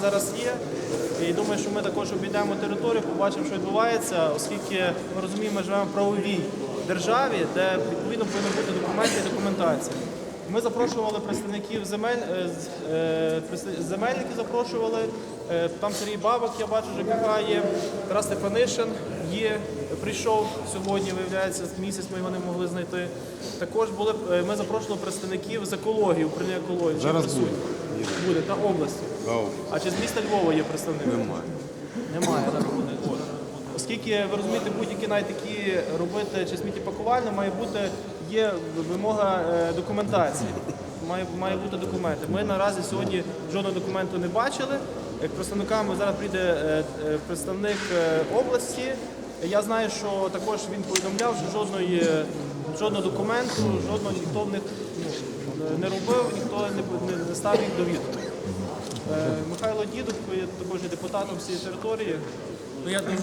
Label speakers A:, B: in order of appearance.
A: зараз є. І думаю, що ми також обійдемо територію, побачимо, що відбувається, оскільки ми розуміємо, ми живемо в правовій державі, де відповідно повинні бути документи і документація. Ми запрошували представників земель, е, е, земельників запрошували. Е, Там Сергій Бабок, я бачу, ЖКХ є, Тарас Стефанишин є, прийшов сьогодні, виявляється, місяць ми його не могли знайти. Також були, ми запрошували представників з екології, управління екології.
B: Зараз
A: присутні? Буде, та області. А чи з міста Львова є представник?
B: Немає.
A: Немає, так буде. От. Оскільки ви розумієте, будь-які навіть такі робити чи сміттєпакування має бути є вимога е, документації. Має, має бути документи. Ми наразі сьогодні жодного документу не бачили. Як представниками зараз прийде е, е, представник е, області. Я знаю, що також він повідомляв, що жодної, жодного документу, жодного ніхто в них ну, не робив, ніхто не, не, ставив їх до відома. Е, Михайло Дідов є також депутатом всієї території.
C: Ну, я дуже